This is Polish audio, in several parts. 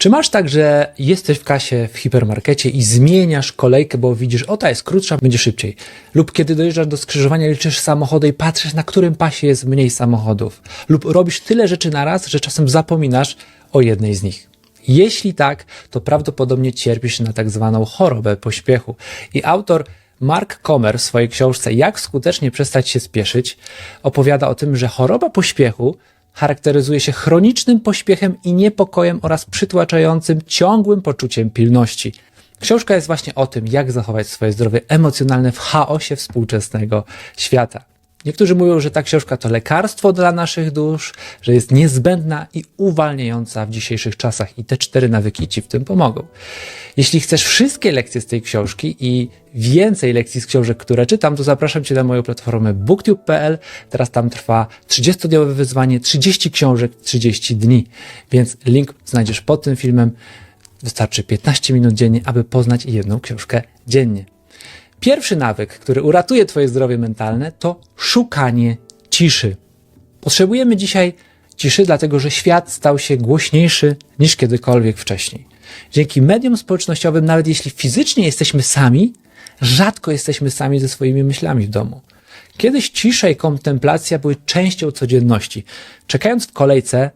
Czy masz tak, że jesteś w kasie w hipermarkecie i zmieniasz kolejkę, bo widzisz, o ta jest krótsza, będzie szybciej? Lub kiedy dojeżdżasz do skrzyżowania, liczysz samochody i patrzysz, na którym pasie jest mniej samochodów? Lub robisz tyle rzeczy na raz, że czasem zapominasz o jednej z nich? Jeśli tak, to prawdopodobnie cierpisz na tak zwaną chorobę pośpiechu. I autor Mark Comer w swojej książce Jak skutecznie przestać się spieszyć opowiada o tym, że choroba pośpiechu charakteryzuje się chronicznym pośpiechem i niepokojem oraz przytłaczającym ciągłym poczuciem pilności. Książka jest właśnie o tym, jak zachować swoje zdrowie emocjonalne w chaosie współczesnego świata. Niektórzy mówią, że ta książka to lekarstwo dla naszych dusz, że jest niezbędna i uwalniająca w dzisiejszych czasach i te cztery nawyki Ci w tym pomogą. Jeśli chcesz wszystkie lekcje z tej książki i więcej lekcji z książek, które czytam, to zapraszam Cię na moją platformę booktube.pl. Teraz tam trwa 30-dniowe wyzwanie, 30 książek, 30 dni, więc link znajdziesz pod tym filmem. Wystarczy 15 minut dziennie, aby poznać jedną książkę dziennie. Pierwszy nawyk, który uratuje Twoje zdrowie mentalne, to szukanie ciszy. Potrzebujemy dzisiaj ciszy, dlatego że świat stał się głośniejszy niż kiedykolwiek wcześniej. Dzięki mediom społecznościowym, nawet jeśli fizycznie jesteśmy sami, rzadko jesteśmy sami ze swoimi myślami w domu. Kiedyś cisza i kontemplacja były częścią codzienności. Czekając w kolejce,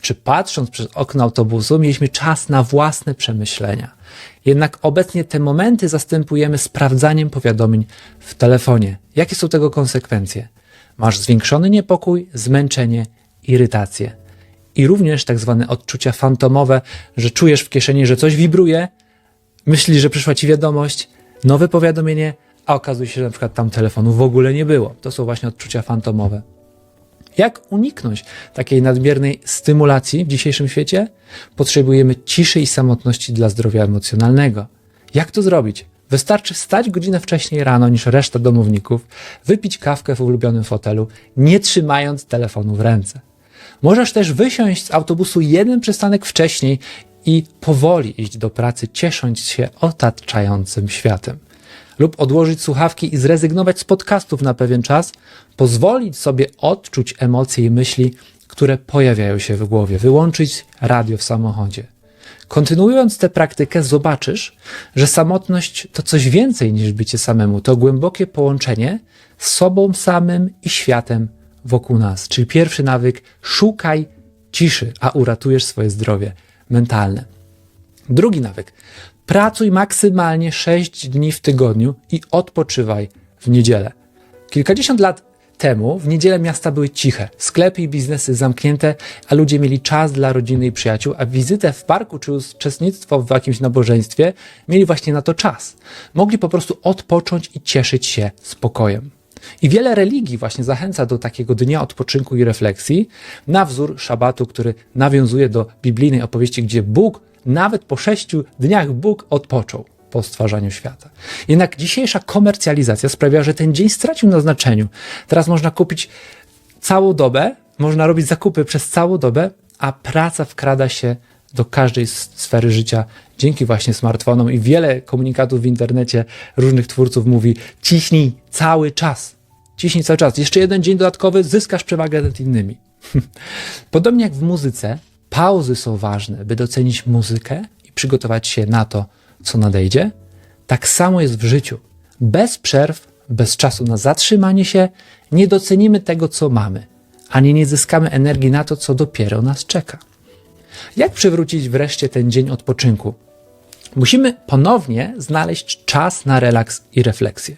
czy patrząc przez okno autobusu, mieliśmy czas na własne przemyślenia. Jednak obecnie te momenty zastępujemy sprawdzaniem powiadomień w telefonie. Jakie są tego konsekwencje? Masz zwiększony niepokój, zmęczenie, irytację. I również tak zwane odczucia fantomowe, że czujesz w kieszeni, że coś wibruje, myślisz, że przyszła ci wiadomość, nowe powiadomienie, a okazuje się, że na przykład tam telefonu w ogóle nie było. To są właśnie odczucia fantomowe. Jak uniknąć takiej nadmiernej stymulacji w dzisiejszym świecie? Potrzebujemy ciszy i samotności dla zdrowia emocjonalnego. Jak to zrobić? Wystarczy wstać godzinę wcześniej rano niż reszta domowników, wypić kawkę w ulubionym fotelu, nie trzymając telefonu w ręce. Możesz też wysiąść z autobusu jeden przystanek wcześniej i powoli iść do pracy, ciesząc się otaczającym światem lub odłożyć słuchawki i zrezygnować z podcastów na pewien czas, pozwolić sobie odczuć emocje i myśli, które pojawiają się w głowie, wyłączyć radio w samochodzie. Kontynuując tę praktykę, zobaczysz, że samotność to coś więcej niż bycie samemu. To głębokie połączenie z sobą samym i światem wokół nas. Czyli pierwszy nawyk, szukaj ciszy, a uratujesz swoje zdrowie mentalne. Drugi nawyk, Pracuj maksymalnie 6 dni w tygodniu i odpoczywaj w niedzielę. Kilkadziesiąt lat temu w niedzielę miasta były ciche, sklepy i biznesy zamknięte, a ludzie mieli czas dla rodziny i przyjaciół, a wizytę w parku czy uczestnictwo w jakimś nabożeństwie mieli właśnie na to czas. Mogli po prostu odpocząć i cieszyć się spokojem. I wiele religii właśnie zachęca do takiego dnia odpoczynku i refleksji, na wzór szabatu, który nawiązuje do biblijnej opowieści, gdzie Bóg nawet po sześciu dniach Bóg odpoczął po stwarzaniu świata. Jednak dzisiejsza komercjalizacja sprawia, że ten dzień stracił na znaczeniu. Teraz można kupić całą dobę, można robić zakupy przez całą dobę, a praca wkrada się do każdej sfery życia dzięki właśnie smartfonom i wiele komunikatów w internecie różnych twórców mówi ciśnij cały czas. Ciśnij cały czas. Jeszcze jeden dzień dodatkowy, zyskasz przewagę nad innymi. Podobnie jak w muzyce, pauzy są ważne, by docenić muzykę i przygotować się na to, co nadejdzie. Tak samo jest w życiu. Bez przerw, bez czasu na zatrzymanie się, nie docenimy tego, co mamy, ani nie zyskamy energii na to, co dopiero nas czeka. Jak przywrócić wreszcie ten dzień odpoczynku? Musimy ponownie znaleźć czas na relaks i refleksję.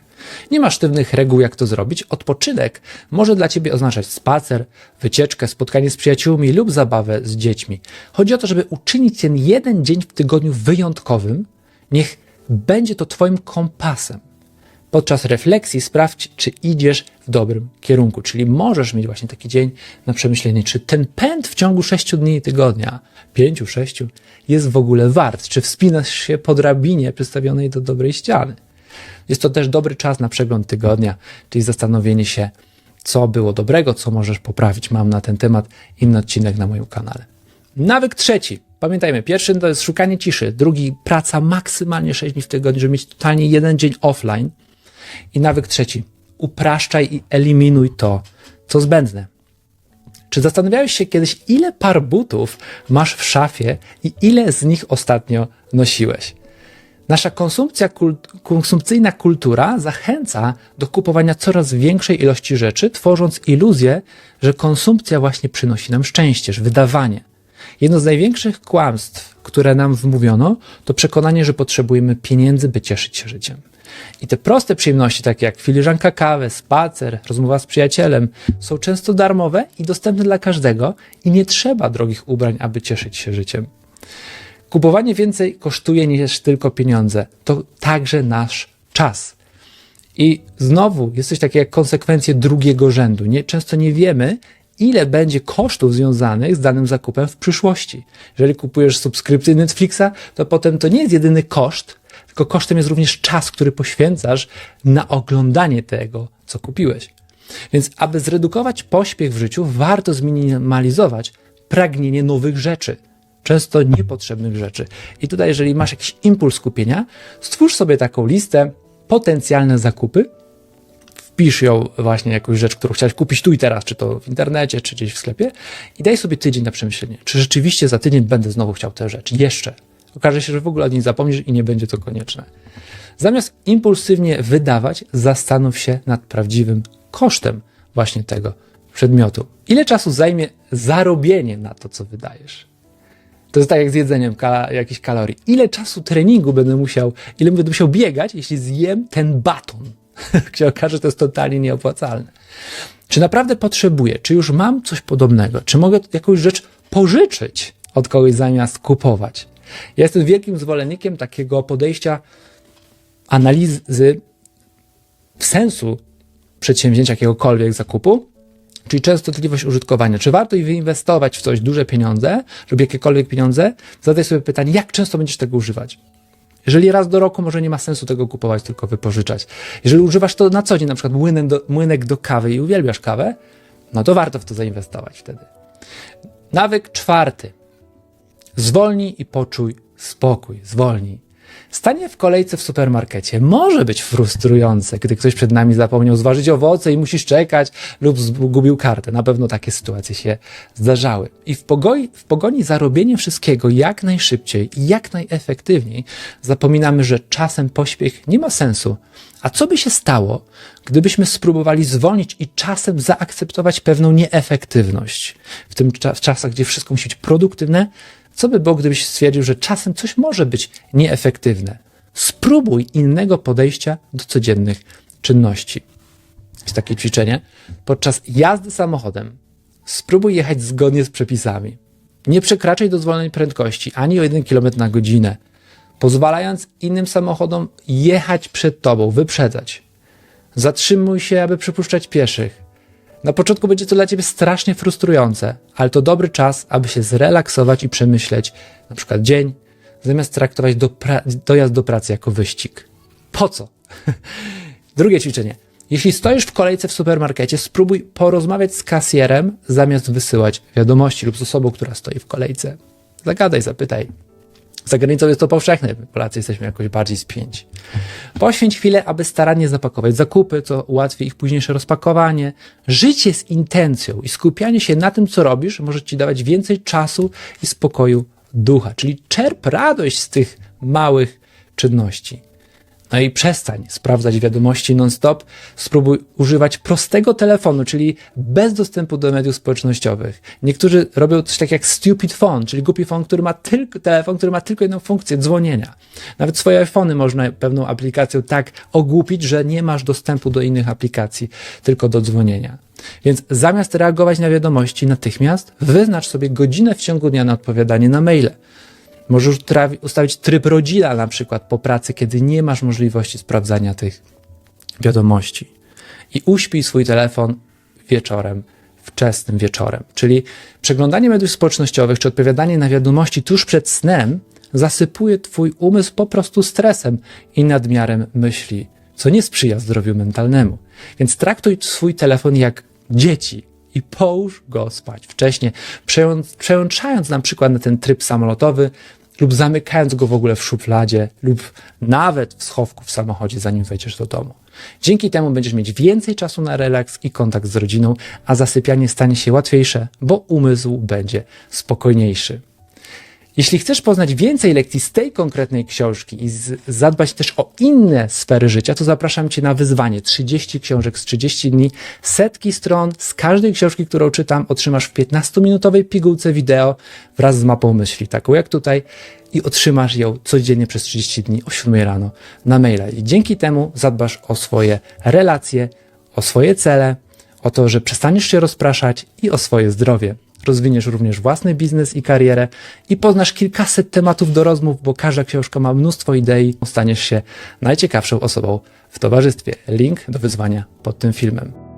Nie ma sztywnych reguł, jak to zrobić. Odpoczynek może dla ciebie oznaczać spacer, wycieczkę, spotkanie z przyjaciółmi lub zabawę z dziećmi. Chodzi o to, żeby uczynić ten jeden dzień w tygodniu wyjątkowym. Niech będzie to twoim kompasem. Podczas refleksji sprawdź, czy idziesz w dobrym kierunku, czyli możesz mieć właśnie taki dzień na przemyślenie, czy ten pęd w ciągu sześciu dni tygodnia, pięciu, sześciu, jest w ogóle wart, czy wspinasz się po drabinie przystawionej do dobrej ściany. Jest to też dobry czas na przegląd tygodnia, czyli zastanowienie się, co było dobrego, co możesz poprawić. Mam na ten temat inny odcinek na moim kanale. Nawyk trzeci. Pamiętajmy, pierwszy to jest szukanie ciszy, drugi praca maksymalnie 6 dni w tygodniu, żeby mieć totalnie jeden dzień offline. I nawyk trzeci. Upraszczaj i eliminuj to, co zbędne. Czy zastanawiałeś się kiedyś, ile par butów masz w szafie i ile z nich ostatnio nosiłeś? Nasza konsumpcja konsumpcyjna kultura zachęca do kupowania coraz większej ilości rzeczy, tworząc iluzję, że konsumpcja właśnie przynosi nam szczęście, że wydawanie. Jedno z największych kłamstw, które nam wmówiono, to przekonanie, że potrzebujemy pieniędzy, by cieszyć się życiem. I te proste przyjemności, takie jak filiżanka kawy, spacer, rozmowa z przyjacielem, są często darmowe i dostępne dla każdego i nie trzeba drogich ubrań, aby cieszyć się życiem. Kupowanie więcej kosztuje niż tylko pieniądze. To także nasz czas. I znowu jest coś takiego jak konsekwencje drugiego rzędu. Nie, często nie wiemy, ile będzie kosztów związanych z danym zakupem w przyszłości. Jeżeli kupujesz subskrypcję Netflixa, to potem to nie jest jedyny koszt, tylko kosztem jest również czas, który poświęcasz na oglądanie tego, co kupiłeś. Więc, aby zredukować pośpiech w życiu, warto zminimalizować pragnienie nowych rzeczy, często niepotrzebnych rzeczy. I tutaj, jeżeli masz jakiś impuls kupienia, stwórz sobie taką listę potencjalne zakupy, wpisz ją właśnie jakąś rzecz, którą chciałeś kupić tu i teraz, czy to w internecie, czy gdzieś w sklepie i daj sobie tydzień na przemyślenie, czy rzeczywiście za tydzień będę znowu chciał tę rzecz, jeszcze. Okaże się, że w ogóle o niej zapomnisz i nie będzie to konieczne. Zamiast impulsywnie wydawać, zastanów się nad prawdziwym kosztem właśnie tego przedmiotu. Ile czasu zajmie zarobienie na to, co wydajesz? To jest tak jak z jedzeniem kal jakichś kalorii. Ile czasu treningu będę musiał, ile będę musiał biegać, jeśli zjem ten baton? Się okaże, że to jest totalnie nieopłacalne. Czy naprawdę potrzebuję? Czy już mam coś podobnego? Czy mogę jakąś rzecz pożyczyć od kogoś zamiast kupować? Ja jestem wielkim zwolennikiem takiego podejścia analizy sensu przedsięwzięcia jakiegokolwiek zakupu, czyli częstotliwość użytkowania. Czy warto wyinwestować w coś duże pieniądze lub jakiekolwiek pieniądze? Zadaj sobie pytanie, jak często będziesz tego używać? Jeżeli raz do roku może nie ma sensu tego kupować, tylko wypożyczać. Jeżeli używasz to na co dzień, na przykład młynek do, młynek do kawy i uwielbiasz kawę, no to warto w to zainwestować wtedy. Nawyk czwarty. Zwolnij i poczuj spokój. Zwolnij. Stanie w kolejce w supermarkecie może być frustrujące, gdy ktoś przed nami zapomniał zważyć owoce i musisz czekać lub zgubił kartę. Na pewno takie sytuacje się zdarzały. I w pogoni, w pogoni za robienie wszystkiego jak najszybciej i jak najefektywniej zapominamy, że czasem pośpiech nie ma sensu. A co by się stało, gdybyśmy spróbowali zwolnić i czasem zaakceptować pewną nieefektywność? W tym w czasach, gdzie wszystko musi być produktywne, co by było, gdybyś stwierdził, że czasem coś może być nieefektywne? Spróbuj innego podejścia do codziennych czynności. Jest takie ćwiczenie. Podczas jazdy samochodem spróbuj jechać zgodnie z przepisami. Nie przekraczaj dozwolonej prędkości ani o 1 km na godzinę, pozwalając innym samochodom jechać przed tobą, wyprzedzać. Zatrzymuj się, aby przepuszczać pieszych. Na początku będzie to dla ciebie strasznie frustrujące, ale to dobry czas, aby się zrelaksować i przemyśleć na przykład dzień, zamiast traktować do dojazd do pracy jako wyścig. Po co? Drugie ćwiczenie. Jeśli stoisz w kolejce w supermarkecie, spróbuj porozmawiać z kasjerem, zamiast wysyłać wiadomości lub z osobą, która stoi w kolejce. Zagadaj, zapytaj, za granicą jest to powszechne. Polacy jesteśmy jakoś bardziej spięci. Poświęć chwilę, aby starannie zapakować zakupy, co ułatwi ich późniejsze rozpakowanie. Życie z intencją i skupianie się na tym, co robisz, może ci dawać więcej czasu i spokoju ducha. Czyli czerp radość z tych małych czynności. No i przestań sprawdzać wiadomości non-stop. Spróbuj używać prostego telefonu, czyli bez dostępu do mediów społecznościowych. Niektórzy robią coś takiego jak stupid phone, czyli głupi phone, który ma tylko, telefon, który ma tylko jedną funkcję, dzwonienia. Nawet swoje iPhony można pewną aplikacją tak ogłupić, że nie masz dostępu do innych aplikacji, tylko do dzwonienia. Więc zamiast reagować na wiadomości natychmiast, wyznacz sobie godzinę w ciągu dnia na odpowiadanie na maile. Możesz ustawić tryb rodzina na przykład po pracy, kiedy nie masz możliwości sprawdzania tych wiadomości. I uśpij swój telefon wieczorem, wczesnym wieczorem. Czyli przeglądanie mediów społecznościowych czy odpowiadanie na wiadomości tuż przed snem zasypuje twój umysł po prostu stresem i nadmiarem myśli, co nie sprzyja zdrowiu mentalnemu. Więc traktuj swój telefon jak dzieci i połóż go spać wcześniej, przełączając na przykład na ten tryb samolotowy lub zamykając go w ogóle w szufladzie lub nawet w schowku w samochodzie, zanim wejdziesz do domu. Dzięki temu będziesz mieć więcej czasu na relaks i kontakt z rodziną, a zasypianie stanie się łatwiejsze, bo umysł będzie spokojniejszy. Jeśli chcesz poznać więcej lekcji z tej konkretnej książki i z, zadbać też o inne sfery życia, to zapraszam Cię na wyzwanie 30 książek z 30 dni, setki stron. Z każdej książki, którą czytam, otrzymasz w 15-minutowej pigułce wideo wraz z mapą myśli, taką jak tutaj, i otrzymasz ją codziennie przez 30 dni o 7 rano na maila. I dzięki temu zadbasz o swoje relacje, o swoje cele, o to, że przestaniesz się rozpraszać i o swoje zdrowie. Rozwiniesz również własny biznes i karierę i poznasz kilkaset tematów do rozmów, bo każda książka ma mnóstwo idei. Staniesz się najciekawszą osobą w towarzystwie. Link do wyzwania pod tym filmem.